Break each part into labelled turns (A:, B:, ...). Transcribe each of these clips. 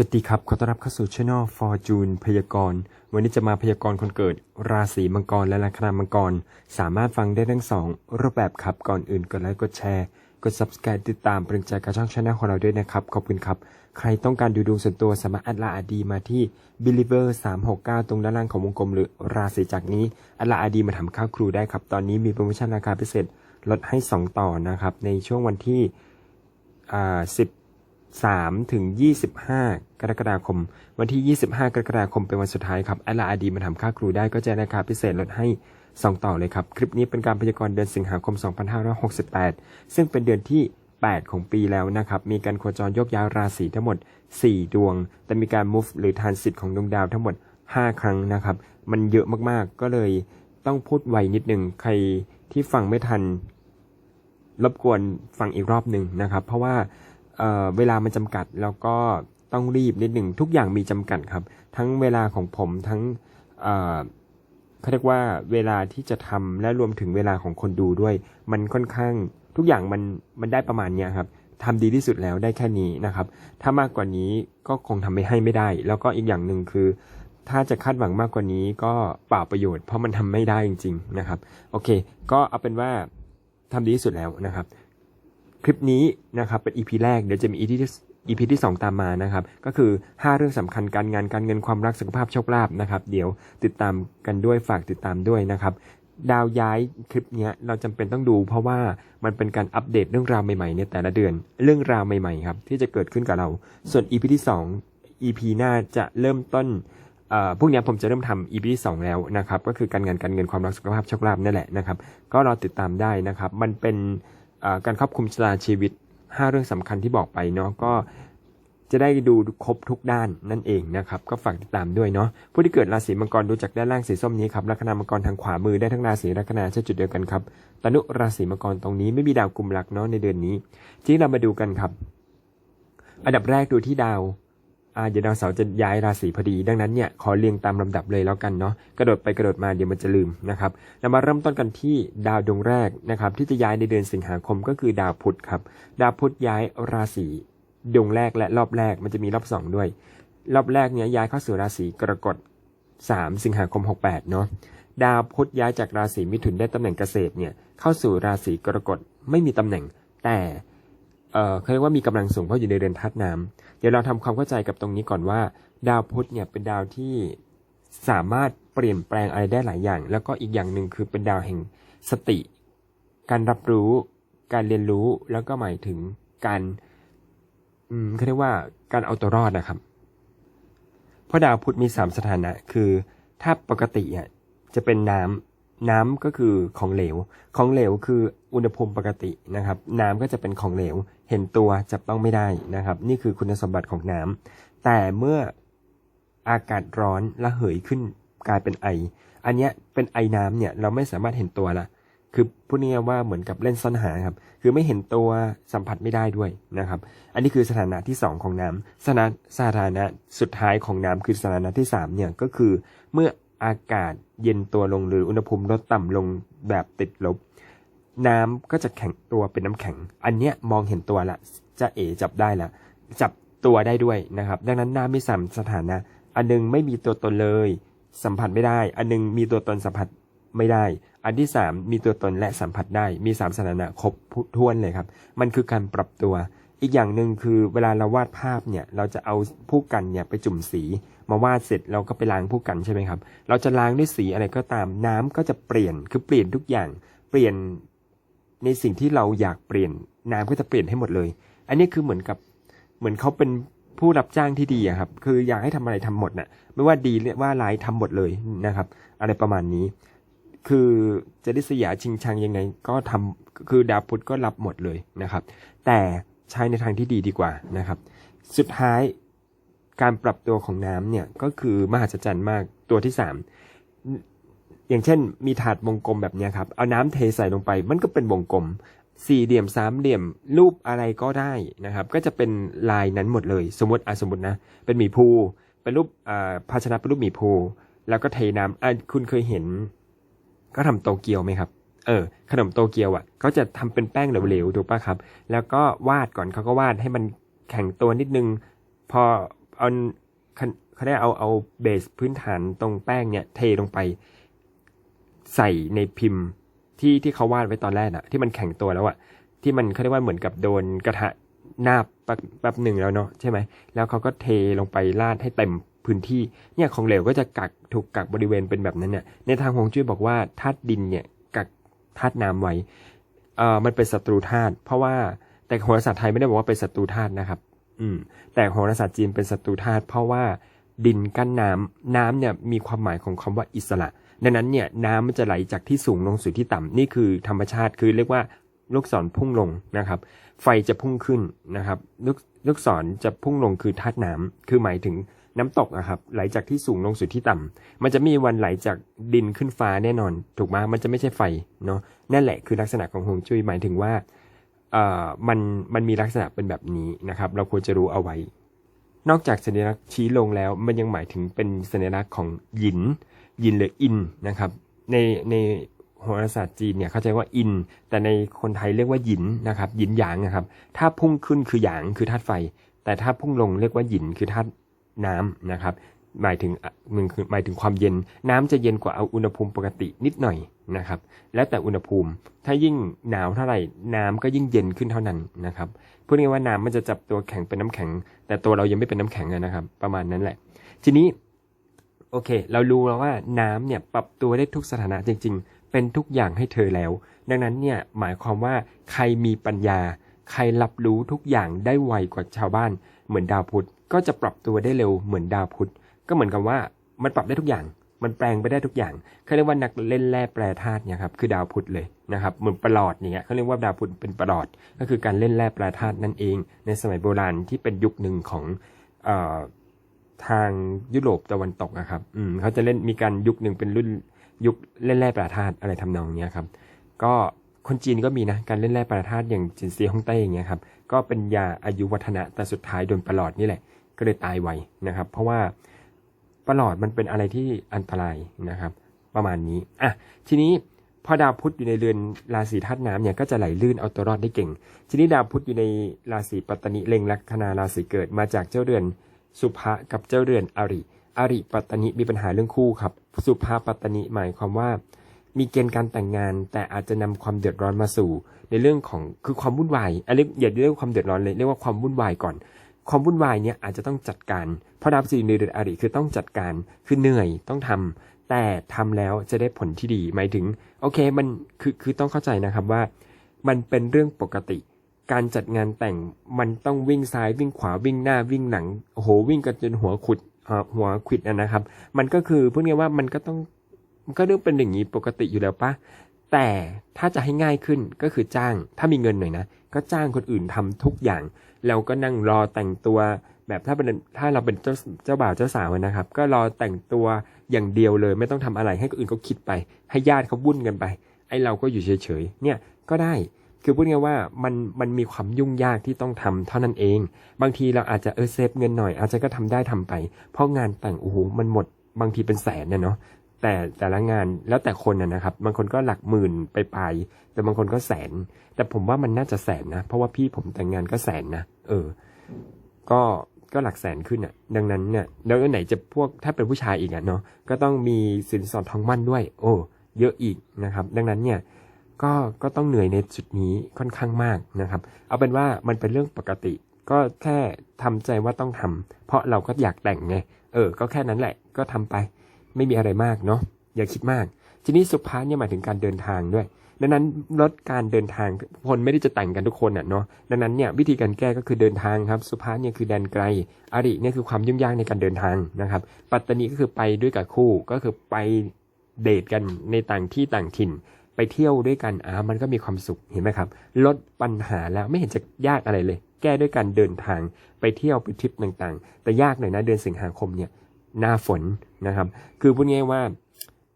A: สวัสดีครับ ขอต้อนรับเข้าสู่ช่อง Fortune พยากรณ์ วันนี้จะมาพยากรณ์คนเกิด ราศีมังกรและลัคนามังกร สามารถฟังได้ทั้งสองรูปแบบครับ ก่อนอื่นกดไลค์กดแชร์ กด subscribe ติดตามเป็นกำลังใจกับช่องช anel ของเราด้วยนะครับ ขอบคุณครับ ใครต้องการดูดวงส่วนตัวสามารถอัดลาอดีมาที่ believer 369 ตรงด้านล่างของวงกลม หรือราศีจากนี้อัดลาอดีมาทำข้าวครูได้ครับ ตอนนี้มีโปรโมชั่นราคาพิเศษลดให้ 2 ต่อนะครับ ในช่วงวันที่อ่า10 3ถึง 25 กรกฎาคม วันที่ 25 กรกฎาคมเป็นวันสุดท้ายครับอัลลาอาดีมาทำค่าครูได้ก็จะราคาพิเศษลดให้ 2 ต่อเลยครับ คลิปนี้เป็นการพยากรณ์เดือนสิงหาคม 2568 ซึ่งเป็นเดือนที่ 8 ของปีแล้วนะครับ มีการโคจรยกย้ายราศีทั้งหมด 4 ดวง แต่มีการ move หรือทานสิทธิ์ของดวงดาวทั้งหมด 5 ครั้งนะครับ มันเยอะมากๆ ก็เลยต้องพูดไวนิดหนึ่งใครที่ฟังไม่ทัน รบกวนฟังอีกรอบหนึ่งนะครับ เพราะว่า เอ่อเวลามันจำกัดแล้วก็ต้องรีบนิดหนึ่งทุกอย่างมีจำกัดครับ ทั้งเวลาของผมทั้งเอ่อเขาเรียกว่าเวลาที่จะทำและรวมถึงเวลาของคนดูด้วย มันค่อนข้างทุกอย่างมันมันได้ประมาณเนี้ยครับทำดีที่สุดแล้วได้แค่นี้นะครับ ถ้ามากกว่านี้ก็คงทำไม่ให้ไม่ได้ แล้วก็อีกอย่างหนึ่งคือ ถ้าจะคาดหวังมากกว่านี้ก็เปล่าประโยชน์เพราะมันทำไม่ได้จริง ๆนะครับ โอเค ก็เอาเป็นว่าทำดีที่สุดแล้วนะครับ คลิปนี้นะครับเป็น EP แรกเดี๋ยวจะมี EP ที่ EP ที่ 2 ตามมานะครับ ก็คือ 5 เรื่องสำคัญการงานการเงินความรักสุขภาพโชคลาภนะครับ เดี๋ยวติดตามกันด้วยฝากติดตามด้วยนะครับ ดาวย้ายคลิปเนี้ยเราจำเป็นต้องดู เพราะว่ามันเป็นการอัปเดตเรื่องราวใหม่ๆในแต่ละเดือน เรื่องราวใหม่ๆครับที่จะเกิดขึ้นกับเรา ส่วน EP ที่ 2 EP หน้าจะเริ่มต้นอ่อพวกนี้ผมจะเริ่มทำ EP ที่สองแล้วนะครับ ก็คือการงานการเงินความรักสุขภาพโชคลาภนั่นแหละนะครับ ก็รอติดตามได้นะครับ มันเป็น การครอบคุมชะตาชีวิต 5 เรื่องสำคัญที่บอกไปเนาะก็จะได้ดูครบทุกด้านนั่นเองนะครับ ก็ฝากติดตามด้วยเนาะผู้ที่เกิดราศีมังกรดูจากด้านล่างสีส้มนี้ครับลัคนามังกรทางขวามือได้ทั้งราศีลัคนาเช่จุดเดียวกันครับตนุราศีมังกรตรงนี้ไม่มีดาวกลุ่มหลักเนาะในเดือนนี้ที่เรามาดูกันครับ อันดับแรกดูที่ดาว เดี๋ยวดาวเสาร์จะย้ายราศีพอดี ดังนั้นเนี่ยขอเรียงตามลำดับเลยแล้วกันเนาะกระโดดไปกระโดดมาเดี๋ยวมันจะลืมนะครับเรามาเริ่มต้นกันที่ดาวดวงแรกนะครับที่จะย้ายในเดือนสิงหาคมก็คือดาวพุธครับดาวพุธย้ายราศีดวงแรกและรอบแรกมันจะมีรอบสองด้วย รอบแรกเนี่ยย้ายเข้าสู่ราศีกรกฎ3 สิงหาคม 68เนาะดาวพุธย้ายจากราศีมิถุนได้ตำแหน่งเกษตรเนี่ยเข้าสู่ราศีกรกฎไม่มีตำแหน่งแต่ เอ่อเขาเรียกว่ามีกำลังสูงเพราะอยู่ในเรือนธาตุน้ำเดี๋ยวเราทำความเข้าใจกับตรงนี้ก่อนว่า ดาวพุธเนี่ยเป็นดาวที่สามารถเปลี่ยนแปลงอะไรได้หลายอย่าง แล้วก็อีกอย่างหนึ่งคือเป็นดาวแห่งสติ การรับรู้ การเรียนรู้แล้วก็หมายถึงการอืมเขาเรียกว่าการเอาตัวรอดนะครับ เพราะดาวพุธมีสามสถานะคือ ถ้าปกติอะจะเป็นน้ำ น้ำก็คือของเหลว ของเหลวคืออุณหภูมิปกตินะครับ น้ำก็จะเป็นของเหลว เห็นตัวจับต้องไม่ได้นะครับ นี่คือคุณสมบัติของน้ำแต่เมื่ออากาศร้อนระเหยขึ้นกลายเป็นไอ อันเนี้ยเป็นไอน้ำเนี่ยเราไม่สามารถเห็นตัวละ คือพูดง่ายว่าเหมือนกับเล่นซ่อนหาครับ คือไม่เห็นตัวสัมผัสไม่ได้ด้วยนะครับ อันนี้คือสถานะที่ 2 ของน้ำสถานะสถานะสุดท้ายของน้ำคือสถานะที่3เนี่ยก็คือเมื่อ อากาศเย็นตัวลงหรืออุณหภูมิลดต่ำลงแบบติดลบ น้ำก็จะแข็งตัวเป็นน้ำแข็ง อันเนี้ยมองเห็นตัวละจะเอจับได้ละจับตัวได้ด้วยนะครับ ดังนั้นน้ำมีสามสถานะ อันหนึงไม่มีตัวตนเลย สัมผัสไม่ได้ อันหนึงมีตัวตนสัมผัสไม่ได้ อันที่สามมีตัวตนและสัมผัสได้ มีสามสถานะครบถ้วนเลยครับ มันคือการปรับตัว อีกอย่างหนึ่งคือเวลาเราวาดภาพเนี่ย เราจะเอาผู้กันเนี่ยไปจุ่มสี มาวาดเสร็จเราก็ไปล้างผู้กันใช่ไหมครับ เราจะล้างด้วยสีอะไรก็ตามน้ำก็จะเปลี่ยนคือเปลี่ยนทุกอย่างเปลี่ยนในสิ่งที่เราอยากเปลี่ยนน้ำก็จะเปลี่ยนให้หมดเลย อันนี้คือเหมือนกับเหมือนเขาเป็นผู้รับจ้างที่ดีอะครับ คืออยากให้ทำอะไรทำหมดน่ะ ไม่ว่าดีหรือว่าร้ายทำหมดเลยนะครับ อะไรประมาณนี้ คือจะริษยาชิงชังยังไง ก็ทำคือดาวพุธก็รับหมดเลยนะครับ แต่ใช้ในทางที่ดีดีกว่านะครับ สุดท้าย การปรับตัวของน้ำเนี่ยก็คือมหัศจรรย์มากตัวที่สามอย่างเช่น มีถาดวงกลมแบบนี้ครับ เอาน้ำเทใส่ลงไป มันก็เป็นวงกลม สี่เหลี่ยมสามเหลี่ยม รูปอะไรก็ได้นะครับ ก็จะเป็นลายนั้นหมดเลย สมมติอะสมมตินะ เป็นหมีภู เป็นรูปอ่าภาชนะเป็นรูปหมีภู แล้วก็เทน้ำอะคุณเคยเห็น ก็ทำโตเกียวไหมครับ เออ ขนมโตเกียวอะเขาจะทำเป็นแป้งเหลวๆ ถูกปะครับ แล้วก็วาดก่อนเขาก็วาดให้มันแข็งตัวนิดนึง พอ เอาเขาได้เอาเอาเบสพื้นฐานตรงแป้งเนี่ย เทลงไป ใส่ในพิมพ์ที่ที่เขาวาดไว้ตอนแรกอะที่มันแข็งตัวแล้วอะที่มันเขาเรียกว่าเหมือนกับโดนกระทะหน้าแป๊บแป๊บหนึ่งแล้วเนาะใช่ไหมแล้วเขาก็เทลงไปราดให้เต็มพื้นที่เนี่ยของเหลวก็จะกักถูกกักบริเวณเป็นแบบนั้นเนี่ยในทางฮวงจุ้ยบอกว่าธาตุดินเนี่ยกักธาตุน้ำไว้เอ่อมันเป็นศัตรูธาตุเพราะว่าแต่โหราศาสตร์ไทยไม่ได้บอกว่าเป็นศัตรูธาตุนะครับ อืม แต่โหราศาสตร์จีนเป็นศัตรูธาตุเพราะว่าดินกั้นน้ำน้ำเนี่ยมีความหมายของคำว่าอิสระ ดังนั้นเนี่ยน้ำมันจะไหลจากที่สูงลงสู่ที่ต่ำนี่คือธรรมชาติคือเรียกว่าลูกศรพุ่งลงนะครับ ไฟจะพุ่งขึ้นนะครับลูกลูกศรจะพุ่งลงคือธาตุน้ำคือหมายถึงน้ำตกอะครับไหลจากที่สูงลงสู่ที่ต่ำมันจะมีวันไหลจากดินขึ้นฟ้าแน่นอน ถูกไหมมันจะไม่ใช่ไฟเนาะนั่นแหละคือลักษณะของฮวงจุ้ยหมายถึงว่า มันมันมีลักษณะเป็นแบบนี้นะครับ เราควรจะรู้เอาไว้ นอกจากสัญลักษณ์ชี้ลงแล้ว มันยังหมายถึงเป็นสัญลักษณ์ของหยินยินหรืออินนะครับ ในในโหราศาสตร์จีนเนี่ยเข้าใจว่าอิน แต่ในคนไทยเรียกว่าหยินนะครับหยินหยางนะครับ ถ้าพุ่งขึ้นคือหยางคือธาตุไฟ แต่ถ้าพุ่งลงเรียกว่าหยินคือธาตุน้ำนะครับ หมายถึงมันคือหมายถึงความเย็น น้ำจะเย็นกว่าเอาอุณหภูมิปกตินิดหน่อยนะครับ แล้วแต่อุณหภูมิ ถ้ายิ่งหนาวเท่าไหร่ น้ำก็ยิ่งเย็นขึ้นเท่านั้นนะครับพูดง่ายว่าน้ำมันจะจับตัวแข็งเป็นน้ำแข็ง แต่ตัวเรายังไม่เป็นน้ำแข็งนะครับ ประมาณนั้นแหละ ทีนี้โอเค เรารู้แล้วว่าน้ำเนี่ยปรับตัวได้ทุกสถานะจริง ๆ เป็นทุกอย่างให้เธอแล้ว ดังนั้นเนี่ยหมายความว่าใครมีปัญญา ใครรับรู้ทุกอย่างได้ไวกว่าชาวบ้าน เหมือนดาวพุธก็จะปรับตัวได้เร็วเหมือนดาวพุธ ก็เหมือนกับว่ามันปรับได้ทุกอย่าง มันแปลงไปได้ทุกอย่างเขาเรียกว่านักเล่นแร่แปรธาตุเนี่ยครับคือดาวพุธเลยนะครับเหมือนประหลอดอย่างเงี้ยเขาเรียกว่าดาวพุธเป็นประหลอด ก็คือการเล่นแร่แปรธาตุนั่นเอง ในสมัยโบราณที่เป็นยุคหนึ่งของออทางยุโรปตะวันตกนะครับอืมเขาจะเล่นมีการยุคหนึ่งเป็นรุ่นยุคเล่นแร่แปรธาตุอะไรทำนองเนี้ยครับ ก็คนจีนก็มีนะการเล่นแร่แปรธาตุอย่างจินซีฮ่องเต้อย่างเงี้ยครับก็เป็นยาอายุวัฒนะแต่สุดท้ายโดนประหลอดนี่แหละ ก็เลยตายไวนะครับ เพราะว่า ประหลอดมันเป็นอะไรที่อันตรายนะครับ ประมาณนี้อะทีนี้พอดาวพุธอยู่ในเรือนราศีธาตุน้ำเนี่ยก็จะไหลลื่นเอาตัวรอดได้เก่ง ทีนี้ดาวพุธอยู่ในราศีปัตตนิเล็งลัคนาราศีเกิดมาจากเจ้าเรือนสุภะกับเจ้าเรือนอริ อริปัตตนิมีปัญหาเรื่องคู่ครับ สุภาปัตตนิหมายความว่า มีเกณฑ์การแต่งงาน แต่อาจจะนำความเดือดร้อนมาสู่ ในเรื่องของคือความวุ่นวายอันนี้อย่าเรียกความเดือดร้อนเลยเรียกว่าความวุ่นวายก่อน ความวุ่นวายเนี่ยอาจจะต้องจัดการ เพราะดาวพฤหัสในเดือนอริคือต้องจัดการ คือเหนื่อยต้องทำแต่ทำแล้วจะได้ผลที่ดี หมายถึง โอเค มันคือคือต้องเข้าใจนะครับว่า มันเป็นเรื่องปกติ การจัดงานแต่งมันต้องวิ่งซ้ายวิ่งขวาวิ่งหน้าวิ่งหลัง โอ้โหวิ่งกันจนหัวขุดหัวขิดอะนะครับ มันก็คือพูดง่ายว่ามันก็ต้องมันก็เรื่องเป็นอย่างนี้ปกติอยู่แล้วปะแต่ถ้าจะให้ง่ายขึ้นก็คือจ้าง ถ้ามีเงินหน่อยนะ ก็จ้างคนอื่นทำทุกอย่าง แล้วก็นั่งรอแต่งตัวแบบถ้าเป็นถ้าเราเป็นเจ้าเจ้าบ่าวเจ้าสาวนะครับ ก็รอแต่งตัวอย่างเดียวเลย ไม่ต้องทำอะไรให้คนอื่นเขาคิดไป ให้ญาติเขาวุ่นกันไป ไอ้เราก็อยู่เฉยๆเนี่ยก็ได้คือพูดง่ายว่ามันมันมีความยุ่งยากที่ต้องทำเท่านั้นเอง บางทีเราอาจจะเออเซฟเงินหน่อย อาจจะก็ทำได้ทำไป เพราะงานแต่งโอ้โหมันหมดบางทีเป็นแสนนะเนาะ แต่แต่ละงานแล้วแต่คนนะครับ บางคนก็หลักหมื่นไปไปแต่บางคนก็แสน แต่ผมว่ามันน่าจะแสนนะ เพราะว่าพี่ผมแต่งงานก็แสนนะเออ ก็ก็หลักแสนขึ้นอะ ดังนั้นเนี่ยแล้วไหนจะพวกถ้าเป็นผู้ชายอีกอะเนาะก็ต้องมีสินสอดทองมั่นด้วย โอ้เยอะอีกนะครับ ดังนั้นเนี่ยก็ก็ต้องเหนื่อยในจุดนี้ค่อนข้างมากนะครับ เอาเป็นว่ามันเป็นเรื่องปกติ ก็แค่ทำใจว่าต้องทำเพราะเราก็อยากแต่งไงเออ ก็แค่นั้นแหละก็ทำไป ไม่มีอะไรมากเนาะอย่าคิดมาก ทีนี้สุภาเนี่ยหมายถึงการเดินทางด้วย ดังนั้นลดการเดินทางคนไม่ได้จะแต่งกันทุกคนอะเนาะดังนั้นเนี่ยวิธีการแก้ก็คือเดินทางครับสุภาเนี่ยคือแดนไกล อริเนี่ยคือความยุ่งยากในการเดินทางนะครับ ปัตตานีก็คือไปด้วยกับคู่ก็คือไปเดทกันในต่างที่ต่างถิ่นไปเที่ยวด้วยกันอ่ามันก็มีความสุขเห็นไหมครับ ลดปัญหาแล้วไม่เห็นจะยากอะไรเลย แก้ด้วยการเดินทางไปเที่ยวไปทริปต่างๆ แต่ยากหน่อยนะเดือนสิงหาคมเนี่ยหน้าฝน นะครับ คือพูดง่ายว่า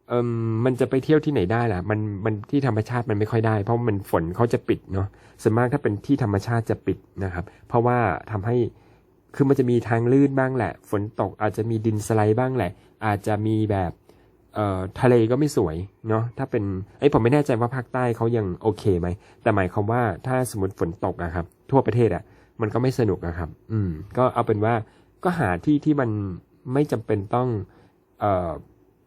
A: เออมันจะไปเที่ยวที่ไหนได้ล่ะ มันมันที่ธรรมชาติมันไม่ค่อยได้ เพราะมันฝนเขาจะปิดเนาะส่วนมากถ้าเป็นที่ธรรมชาติจะปิดนะครับ เพราะว่าทำให้คือมันจะมีทางลื่นบ้างแหละ ฝนตกอาจจะมีดินสไลด์บ้างแหละ อาจจะมีแบบเอ่อทะเลก็ไม่สวยเนาะถ้าเป็นไอ้ผมไม่แน่ใจว่าภาคใต้เขายังโอเคไหมแต่หมายความว่าถ้าสมมติฝนตกอะครับ ทั่วประเทศอะมันก็ไม่สนุกอะครับ อืม ก็เอาเป็นว่าก็หาที่ที่มันไม่จำเป็นต้อง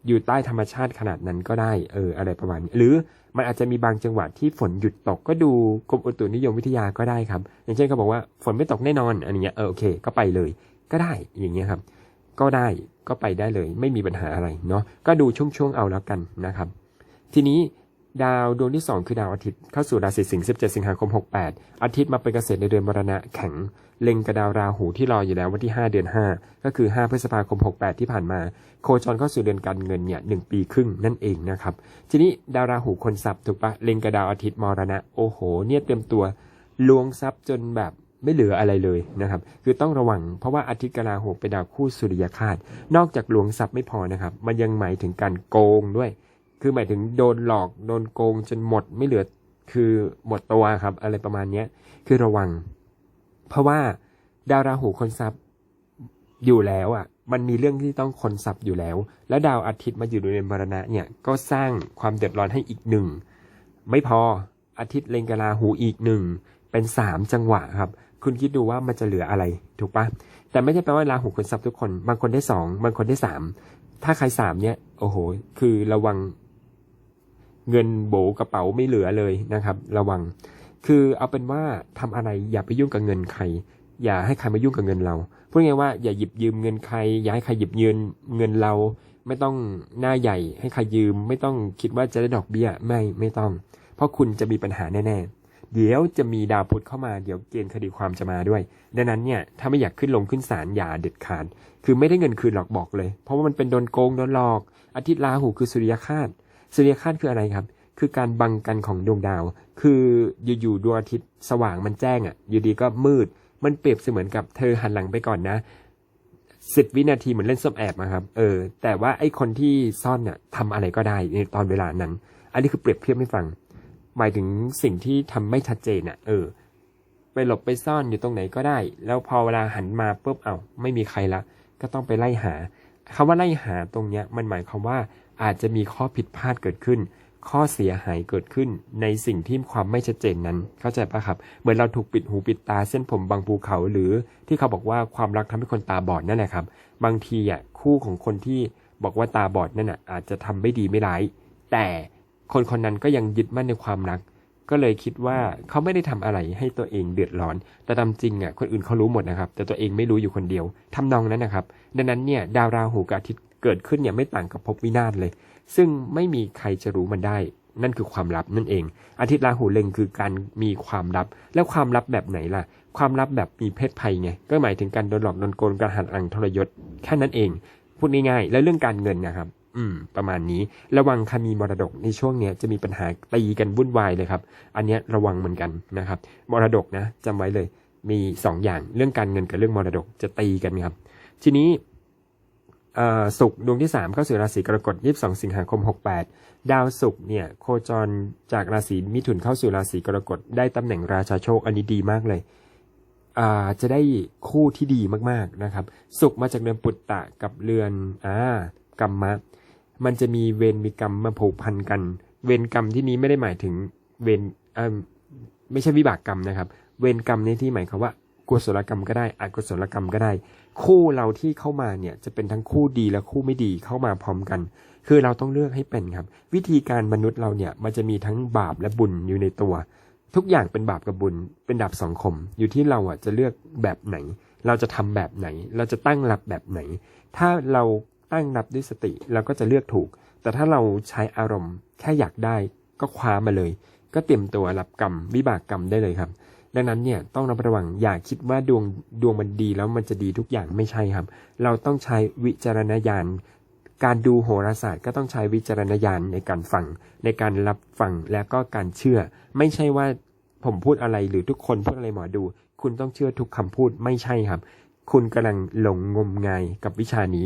A: อยู่ใต้ธรรมชาติขนาดนั้นก็ได้เอออะไรประมาณนี้หรือมันอาจจะมีบางจังหวัดที่ฝนหยุดตกก็ดูกรมอุตุนิยมวิทยาก็ได้ครับ อย่างเช่นเขาบอกว่าฝนไม่ตกแน่นอนอันเนี้ยเออโอเค ก็ไปเลย ก็ได้อย่างเงี้ยครับ ก็ได้ก็ไปได้เลย ไม่มีปัญหาอะไรเนาะก็ดูช่วงๆเอาแล้วกันนะครับ ทีนี้ ดาวดวงที่ 2 คือดาวอาทิตย์เข้าสู่ราศีสิงห์17 สิงหาคม 68 อาทิตย์มาเป็นเกษตรในเดือนมรณะแข็ง เล็งกับดาวราหูที่รออยู่แล้ววันที่ 5 เดือน 5 ก็คือ 5 พฤษภาคม 68 ที่ผ่านมา โคจรเข้าสู่เดือนการเงินเนี่ยหปีครึ่งนั่นเองนะครับ ทีนี้ดาวราหูคนทรัพย์ถูกปะเล็งกับดาวอาทิตย์มรณะโอ้โห เนี่ยเตรียมตัวลวงทรัพย์จนแบบไม่เหลืออะไรเลยนะครับ คือต้องระวังเพราะว่าอาทิตย์กราหูเป็นดาวคู่สุริยคาตนอกจากหลวงทรัพย์ไม่พอนะครับ มันยังหมายถึงการโกงด้วย คือหมายถึงโดนหลอกโดนโกงจนหมดไม่เหลือคือหมดตัวครับ อะไรประมาณเนี้ยคือระวัง เพราะว่าดาวราหูคนทรัพย์อยู่แล้วอะ มันมีเรื่องที่ต้องคนทรัพย์อยู่แล้ว แล้วดาวอาทิตย์มาอยู่ในมรณะเนี่ยก็สร้างความเดือดร้อนให้อีกหนึ่งไม่พออาทิตย์เลงกบราหูอีกหนึ่งเป็นสามจังหวะครับ คุณคิดดูว่ามันจะเหลืออะไรถูกปะแต่ไม่ใช่แปลว่าราหูคนทรัพย์ทุกคน บางคนได้สองบางคนได้สามถ้าใครสามเนี่ยโอ้โห คือระวัง เงินโบกระเป๋าไม่เหลือเลยนะครับ ระวัง คือเอาเป็นว่าทำอะไรอย่าไปยุ่งกับเงินใคร อย่าให้ใครมายุ่งกับเงินเราพูดง่ายว่าอย่าหยิบยืมเงินใคร อย่าให้ใครหยิบยืมเงินเรา ไม่ต้องหน้าใหญ่ ให้ใครยืม ไม่ต้องคิดว่าจะได้ดอกเบี้ยไม่ไม่ต้อง เพราะคุณจะมีปัญหาแน่ๆเดี๋ยวจะมีดาวพุธเข้ามาเดี๋ยวเกณฑ์คดีความจะมาด้วย ดังนั้นเนี่ยถ้าไม่อยากขึ้นลงขึ้นศาลอย่าเด็ดขาดคือไม่ได้เงินคืนหรอกบอกเลย เพราะว่ามันเป็นโดนโกงโดนหลอกอาทิตย์ราหูคือสุริยคาต สุริยคาตคืออะไรครับ คือการบังกันของดวงดาว คืออยู่ๆดวงอาทิตย์สว่างมันแจ้งอะ อยู่ดีก็มืด มันเปรียบเสมือนกับเธอหันหลังไปก่อนนะสิบวินาทีเหมือนเล่นซ่อมแอบนะครับ เออ แต่ว่าไอ้คนที่ซ่อนเนี่ยทำอะไรก็ได้ในตอนเวลานั้น อันนี้คือเปรียบเทียบให้ฟัง หมายถึงสิ่งที่ทำไม่ชัดเจนอะ เออ ไปหลบไปซ่อนอยู่ตรงไหนก็ได้ แล้วพอเวลาหันมาปุ๊บเอา้าไม่มีใครละ ก็ต้องไปไล่หาคำว่าไล่หาตรงเนี้ย มันหมายความว่า อาจจะมีข้อผิดพลาดเกิดขึ้น ข้อเสียหายเกิดขึ้น ในสิ่งที่ความไม่ชัดเจนนั้น เข้าใจปะครับ เหมือนเราถูกปิดหูปิดตาเส้นผมบางภูเขาหรือที่เขาบอกว่าความรักทำให้คนตาบอดนั่นแหละครับ บางทีอะคู่ของคนที่บอกว่าตาบอดนั่นอะอาจจะทำไม่ดีไม่ร้าย แต่คนคนนั้นก็ยังยึดมั่นในความรัก ก็เลยคิดว่าเขาไม่ได้ทำอะไรให้ตัวเองเดือดร้อน แต่ตามจริงอะคนอื่นเขารู้หมดนะครับ แต่ตัวเองไม่รู้อยู่คนเดียวทำนองนั้นนะครับ ดังนั้นเนี่ยดาวราหูกับอาทิตย์ เกิดขึ้นเนี่ยไม่ต่างกับภพวินาศเลย ซึ่งไม่มีใครจะรู้มันได้ นั่นคือความลับนั่นเอง อาทิตย์ราหูเล็งคือการมีความลับ แล้วความลับแบบไหนล่ะ ความลับแบบมีเพศภัยไง ก็หมายถึงการโดนหลอกโดนโกงการหันอังทรยศแค่นั้นเอง พูดง่ายๆ แล้วเรื่องการเงินนะครับอืม ประมาณนี้ระวังคมีมรดกในช่วงเนี้ยจะมีปัญหาตีกันวุ่นวายเลยครับ อันเนี้ยระวังเหมือนกันนะครับ มรดกนะจำไว้เลย มีสองอย่างเรื่องการเงินกับเรื่องมรดกจะตีกันครับ ทีนี้ ศุกร์ดวงที่ 3 เข้าสู่ราศีกรกฎ 22 สิงหาคม 68 ดาวศุกร์เนี่ยโคจรจากราศีมิถุนเข้าสู่ราศีกรกฎได้ตำแหน่งราชาโชคอันนี้ดีมากเลยจะได้คู่ที่ดีมากๆนะครับศุกร์มาจากเดือนปุตตะกับเรือนอ่ากรรมะ มันจะมีเวรมีกรรมมาผูกพันกัน เวรกรรมที่นี้ไม่ได้หมายถึงเวรไม่ใช่วิบากกรรมนะครับ เวรกรรมในที่หมายความว่า กุศลกรรมก็ได้อกุศลกรรมก็ได้ คู่เราที่เข้ามาเนี่ยจะเป็นทั้งคู่ดีและคู่ไม่ดีเข้ามาพร้อมกัน คือเราต้องเลือกให้เป็นครับ วิธีการมนุษย์เราเนี่ยมันจะมีทั้งบาปและบุญอยู่ในตัว ทุกอย่างเป็นบาปกับบุญ เป็นดาบสองคม อยู่ที่เราอะจะเลือกแบบไหน เราจะทำแบบไหน เราจะตั้งรับแบบไหน ถ้าเราตั้งรับด้วยสติเราก็จะเลือกถูก แต่ถ้าเราใช้อารมณ์แค่อยากได้ก็คว้ามาเลย ก็เตรียมตัวรับกรรมวิบากกรรมได้เลยครับ ดังนั้นเนี่ยต้องระมัดระวังอย่าคิดว่าดวงดวงมันดีแล้วมันจะดีทุกอย่างไม่ใช่ครับ เราต้องใช้วิจารณญาณการดูโหราศาสตร์ก็ต้องใช้วิจารณญาณในการฟัง ในการรับฟังแล้วก็การเชื่อ ไม่ใช่ว่าผมพูดอะไรหรือทุกคนพูดอะไรหมอดู คุณต้องเชื่อทุกคำพูดไม่ใช่ครับ คุณกำลังหลงงมงายกับวิชานี้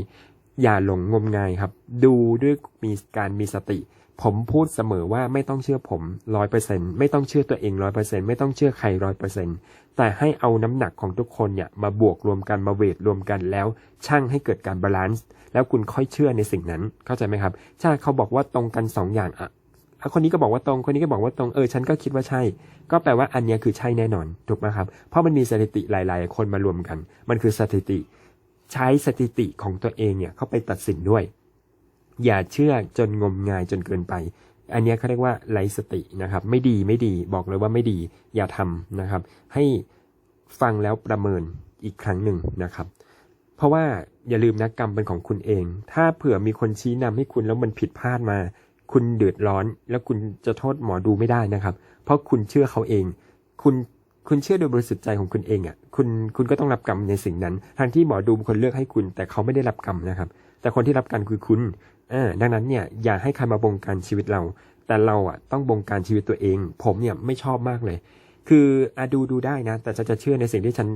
A: อย่าหลงงมงายครับ ดูด้วยมีการมีสติ ผมพูดเสมอว่าไม่ต้องเชื่อผมร้อยเปอร์เซ็นไม่ต้องเชื่อตัวเองร้อยเปอร์เซ็นไม่ต้องเชื่อใครร้อยเปอร์เซ็นแต่ให้เอาน้ำหนักของทุกคนเนี่ยมาบวกรวมกันมาเวทรวมกันแล้วช่างให้เกิดการบาลานซ์แล้วคุณค่อยเชื่อในสิ่งนั้นเข้าใจไหมครับถ้าเขาบอกว่าตรงกัน2องอย่างอะคนนี้ก็บอกว่าตรง คนนี้ก็บอกว่าตรง เออ ฉันก็คิดว่าใช่ ก็แปลว่าอันนี้คือใช่แน่นอน ถูกไหมครับ เพราะมันมีสถิติหลาย ๆ คนมารวมกัน มันคือสถิติ ใช้สถิติของตัวเองเนี่ยเข้าไปตัดสินด้วย อย่าเชื่อจนงมงายจนเกินไป อันนี้เขาเรียกว่าไร้สตินะครับ ไม่ดีไม่ดีบอกเลยว่าไม่ดีอย่าทำนะครับ ให้ฟังแล้วประเมินอีกครั้งหนึ่งนะครับ เพราะว่าอย่าลืมนะกรรมเป็นของคุณเอง ถ้าเผื่อมีคนชี้นำให้คุณแล้วมันผิดพลาดมา คุณเดือดร้อน แล้วคุณจะโทษหมอดูไม่ได้นะครับ เพราะคุณเชื่อเขาเอง คุณคุณเชื่อโดยบริสุทธิ์ใจของคุณเองอะ คุณคุณก็ต้องรับกรรมในสิ่งนั้นทางที่หมอดูเป็นคนเลือกให้คุณ แต่เขาไม่ได้รับกรรมนะครับ แต่คนที่รับกรรมคือคุณ ออดังนั้นเนี่ยอย่าให้ใครมาบงการชีวิตเรา แต่เราอะต้องบงการชีวิตตัวเอง ผมเนี่ยไม่ชอบมากเลย คืออะดูดูได้นะ แต่จะจะเชื่อในสิ่งที่ฉัน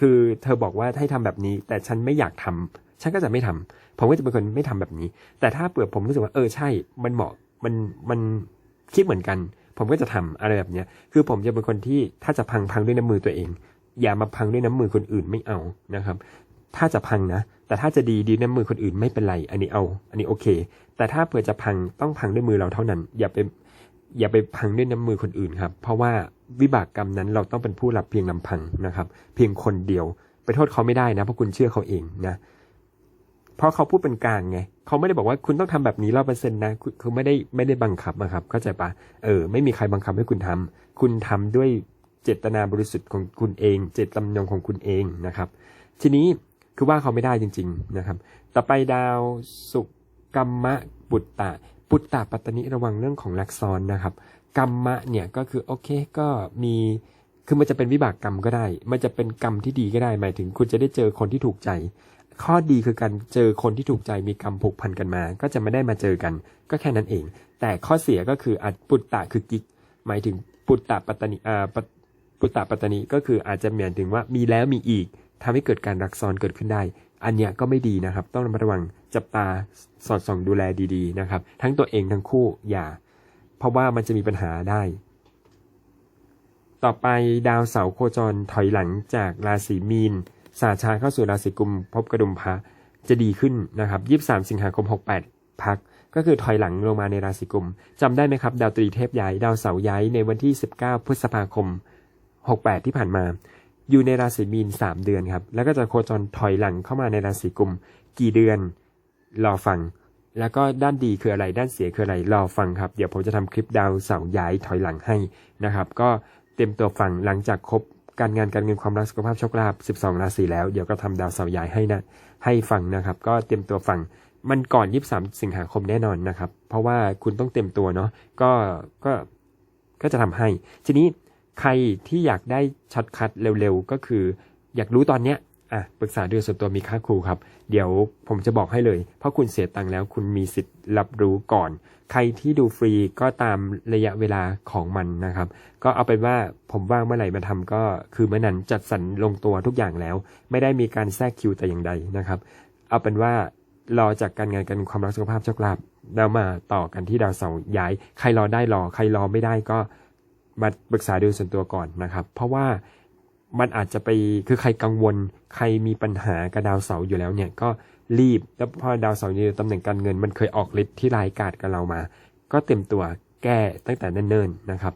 A: คือเธอบอกว่าให้ทำแบบนี้ แต่ฉันไม่อยากทำฉันก็จะไม่ทำผมก็จะเป็นคนไม่ทำแบบนี้ แต่ถ้าเปิดผมรู้สึกว่าเออใช่ มันเหมาะมันมันคิดเหมือนกัน ผมก็จะทำอะไรแบบเนี้ย คือผมจะเป็นคนที่ถ้าจะพังพังด้วยน้ำมือตัวเอง อย่ามาพังด้วยน้ำมือคนอื่นไม่เอานะครับ ถ้าจะพังนะ แต่ถ้าจะดีดีน้ำมือคนอื่นไม่เป็นไร อันนี้เอา อันนี้โอเค แต่ถ้าเผื่อจะพังต้องพังด้วยมือเราเท่านั้น อย่าไปอย่าไปพังด้วยน้ำมือคนอื่นครับ เพราะว่าวิบากกรรมนั้นเราต้องเป็นผู้รับเพียงลำพังนะครับ เพียงคนเดียว ไปโทษเขาไม่ได้นะ เพราะคุณเชื่อเขาเองนะเพราะเขาพูดเป็นกลางไงเขาไม่ได้บอกว่าคุณต้องทำแบบนี้ร้อเปอร์เซ็นต์นะคือคือไม่ได้ไม่ได้บังคับนะครับ เข้าใจปะเออไม่มีใครบังคับให้คุณทำคุณทำด้วยเจตนาบริสุทธิ์ของคุณเอง เจตจำนงของคุณเองนะครับ ทีนี้ คือว่าเขาไม่ได้จริง ๆนะครับ ต่อไปดาวสุกรรมะปุตตะ ปุตตะปัตตนิระวังเรื่องของลักซ้อนนะครับ กรรมะเนี่ยก็คือโอเคก็มีคือมันจะเป็นวิบากกรรมก็ได้ มันจะเป็นกรรมที่ดีก็ได้ หมายถึงคุณจะได้เจอคนที่ถูกใจ ข้อดีคือการเจอคนที่ถูกใจมีกรรมผูกพันกันมา ก็จะไม่ได้มาเจอกัน ก็แค่นั้นเอง แต่ข้อเสียก็คืออาจปุตตะคือกิ๊ก หมายถึงปุตตะปัตตนิอ่าปะปุตตะปัตตนิก็คืออาจจะหมายถึงว่ามีแล้วมีอีก ทำให้เกิดการรักซ้อนเกิดขึ้นได้ อันเนี้ยก็ไม่ดีนะครับ ต้องระมัดระวังจับตาสอดส่องดูแลดีๆนะครับ ทั้งตัวเองทั้งคู่อย่า เพราะว่ามันจะมีปัญหาได้ ต่อไปดาวเสาร์โคจรถอยหลังจากราศีมีนสาชาเข้าสู่ราศีกุมพบกระดุมพระจะดีขึ้นนะครับ23สิงหาคม68พักก็คือถอยหลังลงมาในราศีกุมจำได้ไหมครับ ดาวตรีเทพย้าย ดาวเสาร์ย้ายในวันที่ 19 พฤษภาคม 68 ที่ผ่านมา อยู่ในราศีมีน3เดือนครับ แล้วก็จะโคจรถอยหลังเข้ามาในราศีกุม กี่เดือนรอฟัง แล้วก็ด้านดีคืออะไรด้านเสียคืออะไรรอฟังครับ เดี๋ยวผมจะทำคลิปดาวเสาย้ายถอยหลังให้นะครับ ก็เต็มตัวฟังหลังจากครบการงานการเงินความรักสุขภาพโชคลาภ12 ราศีแล้วเดี๋ยวก็ทำดาวเสาย้ายให้นะให้ฟังนะครับ ก็เตรียมตัวฟังมันก่อน 23 สิงหาคมแน่นอนนะครับ เพราะว่าคุณต้องเตรียมตัวเนาะก็ก็ก็จะทำให้ ทีนี้ ใครที่อยากได้ช็อตคัดเร็วๆ ก็คือ อยากรู้ตอนเนี้ยอะปรึกษาด้วยส่วนตัวมีค่าครูครับ เดี๋ยวผมจะบอกให้เลย เพราะคุณเสียตังค์แล้วคุณมีสิทธิ์รับรู้ก่อน ใครที่ดูฟรีก็ตามระยะเวลาของมันนะครับ ก็เอาเป็นว่าผมว่างเมื่อไหร่มาทำก็คือเมื่อนั้นจัดสรรลงตัวทุกอย่างแล้ว ไม่ได้มีการแทรกคิวแต่อย่างใดนะครับ เอาเป็นว่ารอจากการงานการเงินความรักสุขภาพโชคลาภแล้วมาต่อกันที่ดาวเสาร์ย้าย ใครรอได้รอ ใครรอไม่ได้ก็ มาปรึกษาดูส่วนตัวก่อนนะครับ เพราะว่ามันอาจจะไปคือใครกังวล ใครมีปัญหากับดาวเสาร์อยู่แล้วเนี่ยก็รีบแล้วพอดาวเสาร์อยู่ตำแหน่งการเงิน มันเคยออกฤทธิ์ที่รายกาดกับเรามา ก็เต็มตัวแก้ตั้งแต่เนิ่นๆนะครับ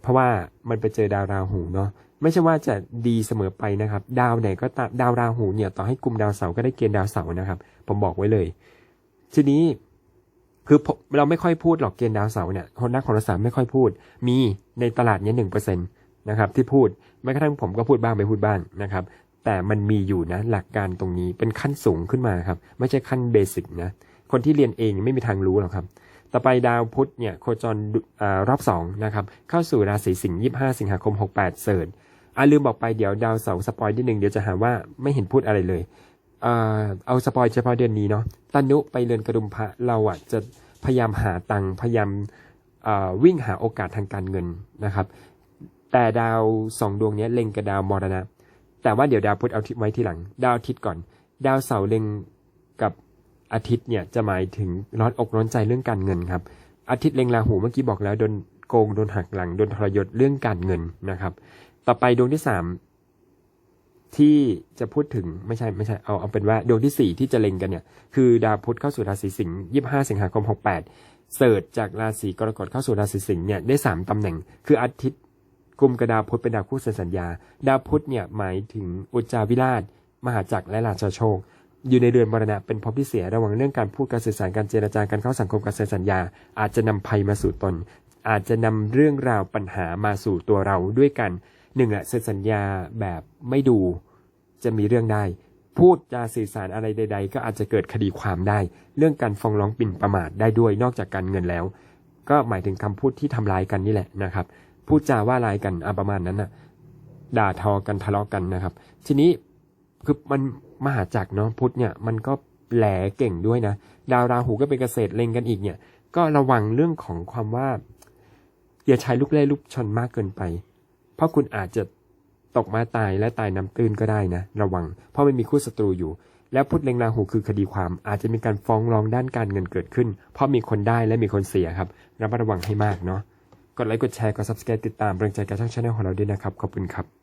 A: เพราะว่ามันไปเจอดาวราหูเนาะไม่ใช่ว่าจะดีเสมอไปนะครับ ดาวไหนก็ตามดาวราหูเนี่ยต่อให้กลุ่มดาวเสาร์ก็ได้เกณฑ์ดาวเสาร์นะครับ ผมบอกไว้เลย ทีนี้ คือเราไม่ค่อยพูดหรอกเกณฑ์ดาวเสาร์เนี่ยคนนักโหราศาสตร์ไม่ค่อยพูด มีในตลาดเนี้หนึ่งเปอร์เซ็นตนะครับที่พูดแม้กระทั่งผมก็พูดบ้างไม่พูดบ้างนะครับ แต่มันมีอยู่นะหลักการตรงนี้เป็นขั้นสูงขึ้นมาครับไม่ใช่ขั้นเบสิกนะคนที่เรียนเองไม่มีทางรู้หรอกครับ ต่อไปดาวพุธเนี่ยโคจรอรอบสองนะครับเข้าสู่ราศีสิงห์ยี่ห้าสิงหาคมหกแปดเสิร์ชอ่าลืมบอกไปเดี๋ยวดาวเสาร์สปอยนิดนึงเดี๋ยวจะหาว่าไม่เห็นพูดอะไรเลย เอาสปอยเฉพาะเดือนนี้เนาะตานุไปเรือนกระดุมพระเราอะจะพยายามหาตังค์พยายามวิ่งหาโอกาสทางการเงินนะครับ แต่ดาวสองดวงนี้เล็งกับดาวมรณะ แต่ว่าเดี๋ยวดาวพุธเอาทิศไว้ทีหลัง ดาวอาทิตย์ก่อน ดาวเสาร์เล็งกับอาทิตย์เนี่ยจะหมายถึงร้อนอกร้อนใจเรื่องการเงินครับ อาทิตย์เล็งราหูเมื่อกี้บอกแล้วโดนโกงโดนหักหลังโดนทรยศเรื่องการเงินนะครับ ต่อไปดวงที่สาม ที่จะพูดถึงไม่ใช่ไม่ใช่เอาเอาเป็นว่าดวงที่สี่ที่จะเล็งกันเนี่ย คือดาวพุธเข้าสู่ราศีสิงห์ยี่ห้าสิงหาคมหกแปดเสิร์ชจากราศีกรกฎเข้าสู่ราศีสิงห์เนี่ยได้สามตำแหน่ง คืออาทิตย์กลุ่มกระดาวพุธเป็นดาวคู่เซ็นสัญญา ดาวพุธเนี่ยหมายถึงอุจจาวิราช มหาจักรและราชาโชค อยู่ในเดือนมรณะเป็นภพที่เสียระวังเรื่องการพูดการสื่อสารการเจรจาการเข้าสังคมการเซ็นสัญญา อาจจะนำภัยมาสู่ตน อาจจะนำเรื่องราวปัญหามาสู่ตัวเราด้วยกัน หนึ่งแหละเซ็นสัญญาแบบไม่ดูจะมีเรื่องได้ พูดจาสื่อสารอะไรใด ๆ ก็อาจจะเกิดคดีความได้ เรื่องการฟ้องร้องปิ่นประมาทได้ด้วยนอกจากการเงินแล้ว ก็หมายถึงคำพูดที่ทำร้ายกันนี่แหละนะครับ พูดจาว่าร้ายกันอประมาณนั้นน่ะ ด่าทอกันทะเลาะกันนะครับ ทีนี้คือมันมหาจักรเนาะพุทธเนี่ยมันก็แหลเก่งด้วยนะ ดาวราหูก็เป็นเกษตรเล็งกันอีกเนี่ย ก็ระวังเรื่องของความว่าอย่าใช้ลูกเล่ลูกชนมากเกินไป เพราะคุณอาจจะตกมาตายและตายน้ำตื้นก็ได้นะ ระวัง เพราะมันมีคู่ศัตรูอยู่ แล้วพุทธเล็งราหูคือคดีความอาจจะมีการฟ้องร้องด้านการเงินเกิดขึ้น เพราะมีคนได้และมีคนเสียครับระมัดระวังให้มากเนาะกดไลค์กดแชร์กด subscribe ติดตามเรื่องใจกระช่างชาแนลของเราด้วยนะครับขอบคุณครับ